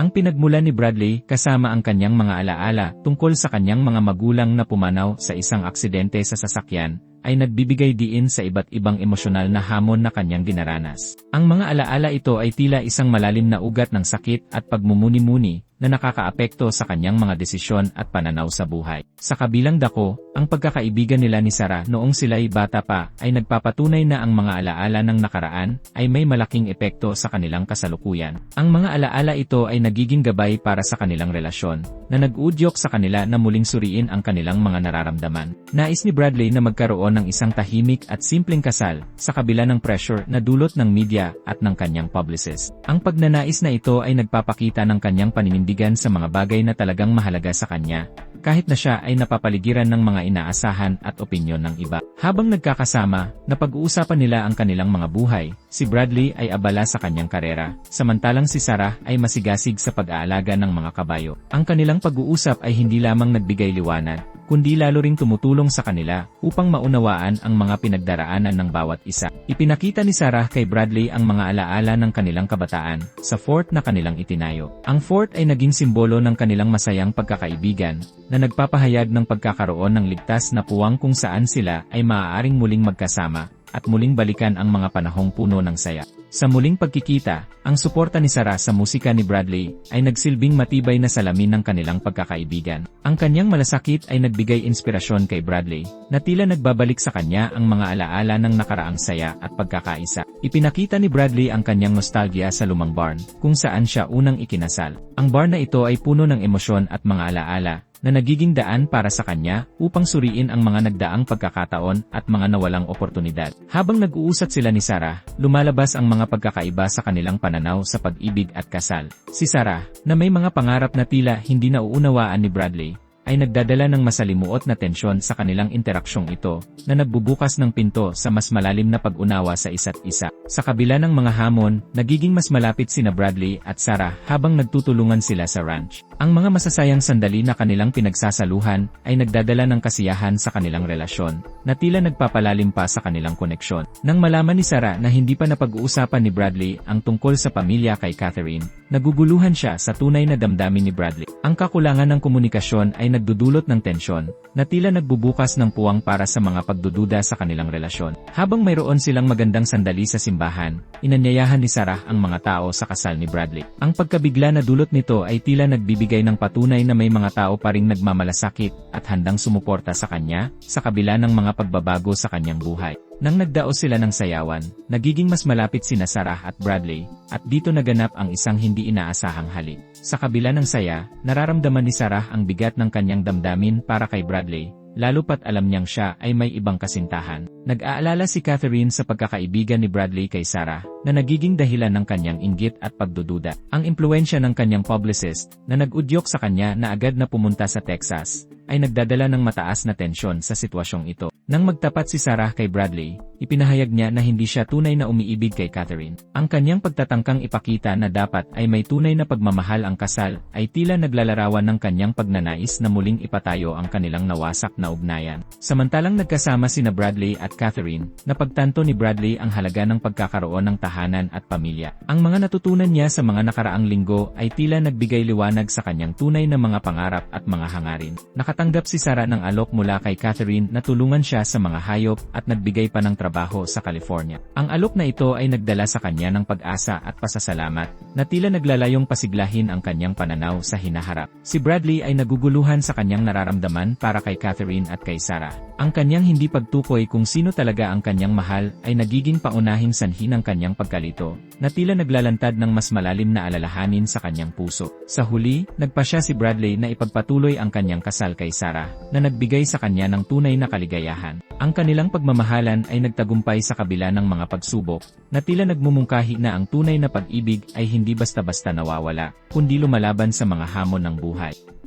Ang pinagmula ni Bradley kasama ang kanyang mga alaala tungkol sa kanyang mga magulang na pumanaw sa isang aksidente sa sasakyan, ay nagbibigay diin sa iba't ibang emosyonal na hamon na kanyang dinaranas. Ang mga alaala ito ay tila isang malalim na ugat ng sakit at pagmumuni-muni na nakakaapekto sa kanyang mga desisyon at pananaw sa buhay. Sa kabilang dako, ang pagkakaibigan nila ni Sarah noong sila'y bata pa ay nagpapatunay na ang mga alaala ng nakaraan ay may malaking epekto sa kanilang kasalukuyan. Ang mga alaala ito ay nagiging gabay para sa kanilang relasyon, na nag-udyok sa kanila na muling suriin ang kanilang mga nararamdaman. Nais ni Bradley na magkaroon ng isang tahimik at simpleng kasal, sa kabila ng pressure na dulot ng media at ng kanyang publicist. Ang pagnanais na ito ay nagpapakita ng kanyang paninindigan sa mga bagay na talagang mahalaga sa kanya, kahit na siya ay napapaligiran ng mga inaasahan at opinyon ng iba. Habang nagkakasama, napag-uusapan nila ang kanilang mga buhay, si Bradley ay abala sa kanyang karera, samantalang si Sarah ay masigasig sa pag-aalaga ng mga kabayo. Ang kanilang pag-uusap ay hindi lamang nagbigay liwanag, kundi lalo ring tumutulong sa kanila upang maunawaan ang mga pinagdaraanan ng bawat isa. Ipinakita ni Sarah kay Bradley ang mga alaala ng kanilang kabataan sa fort na kanilang itinayo. Ang fort ay naging simbolo ng kanilang masayang pagkakaibigan na nagpapahayag ng pagkakaroon ng ligtas na puwang kung saan sila ay maaaring muling magkasama at muling balikan ang mga panahong puno ng saya. Sa muling pagkikita, ang suporta ni Sarah sa musika ni Bradley ay nagsilbing matibay na salamin ng kanilang pagkakaibigan. Ang kanyang malasakit ay nagbigay inspirasyon kay Bradley, na tila nagbabalik sa kanya ang mga alaala ng nakaraang saya at pagkakaisa. Ipinakita ni Bradley ang kanyang nostalgia sa lumang barn, kung saan siya unang ikinasal. Ang barn na ito ay puno ng emosyon at mga alaala, na nagiging daan para sa kanya upang suriin ang mga nagdaang pagkakataon at mga nawalang oportunidad. Habang nag-uusat sila ni Sarah, lumalabas ang mga pagkakaiba sa kanilang pananaw sa pag-ibig at kasal. Si Sarah, na may mga pangarap na tila hindi nauunawaan ni Bradley, ay nagdadala ng masalimuot na tensyon sa kanilang interaksyong ito, na nagbubukas ng pinto sa mas malalim na pag-unawa sa isa't isa. Sa kabila ng mga hamon, nagiging mas malapit sina Bradley at Sarah habang nagtutulungan sila sa ranch. Ang mga masasayang sandali na kanilang pinagsasaluhan ay nagdadala ng kasiyahan sa kanilang relasyon, na tila nagpapalalim pa sa kanilang koneksyon. Nang malaman ni Sarah na hindi pa napag-uusapan ni Bradley ang tungkol sa pamilya kay Catherine, naguguluhan siya sa tunay na damdamin ni Bradley. Ang kakulangan ng komunikasyon ay nagdudulot ng tensyon, na tila nagbubukas ng puwang para sa mga pagdududa sa kanilang relasyon. Habang mayroon silang magandang sandali sa simbahan, inanyayahan ni Sarah ang mga tao sa kasal ni Bradley. Ang pagkabigla na dulot nito ay tila nagbibigay ng patunay na may mga tao pa ring nagmamalasakit at handang sumuporta sa kanya, sa kabila ng mga pagbabago sa kanyang buhay. Nang nagdaos sila ng sayawan, nagiging mas malapit sina Sarah at Bradley, at dito naganap ang isang hindi inaasahang halik. Sa kabila ng saya, nararamdaman ni Sarah ang bigat ng kanyang damdamin para kay Bradley, lalo pat alam niyang siya ay may ibang kasintahan. Nag-aalala si Catherine sa pagkakaibigan ni Bradley kay Sarah, na nagiging dahilan ng kanyang inggit at pagdududa. Ang impluensya ng kanyang publicist, na nag-udyok sa kanya na agad na pumunta sa Texas, ay nagdadala ng mataas na tensyon sa sitwasyong ito. Nang magtapat si Sarah kay Bradley, ipinahayag niya na hindi siya tunay na umiibig kay Catherine. Ang kanyang pagtatangkang ipakita na dapat ay may tunay na pagmamahal ang kasal, ay tila naglalarawan ng kanyang pagnanais na muling ipatayo ang kanilang nawasak na ugnayan. Samantalang nagkasama sina Bradley at Catherine, napagtanto ni Bradley ang halaga ng pagkakaroon ng tahanan at pamilya. Ang mga natutunan niya sa mga nakaraang linggo ay tila nagbigay liwanag sa kanyang tunay na mga pangarap at mga hangarin. Nakatanggap si Sarah ng alok mula kay Catherine na tulungan siya sa mga hayop at nagbigay pa ng trabaho sa California. Ang alok na ito ay nagdala sa kanya ng pag-asa at pasasalamat, na tila naglalayong pasiglahin ang kanyang pananaw sa hinaharap. Si Bradley ay naguguluhan sa kanyang nararamdaman para kay Catherine at kay Sarah. Ang kanyang hindi pagtukoy kung sino talaga ang kanyang mahal ay nagiging paunahing sanhi ng kanyang pagkalito, na tila naglalantad ng mas malalim na alalahanin sa kanyang puso. Sa huli, nagpa siya si Bradley na ipagpatuloy ang kanyang kasal kay Sarah, na nagbigay sa kanya ng tunay na kaligayahan. Ang kanilang pagmamahalan ay nagtagumpay sa kabila ng mga pagsubok, na tila nagmumungkahi na ang tunay na pag-ibig ay hindi basta-basta nawawala, kundi lumalaban sa mga hamon ng buhay.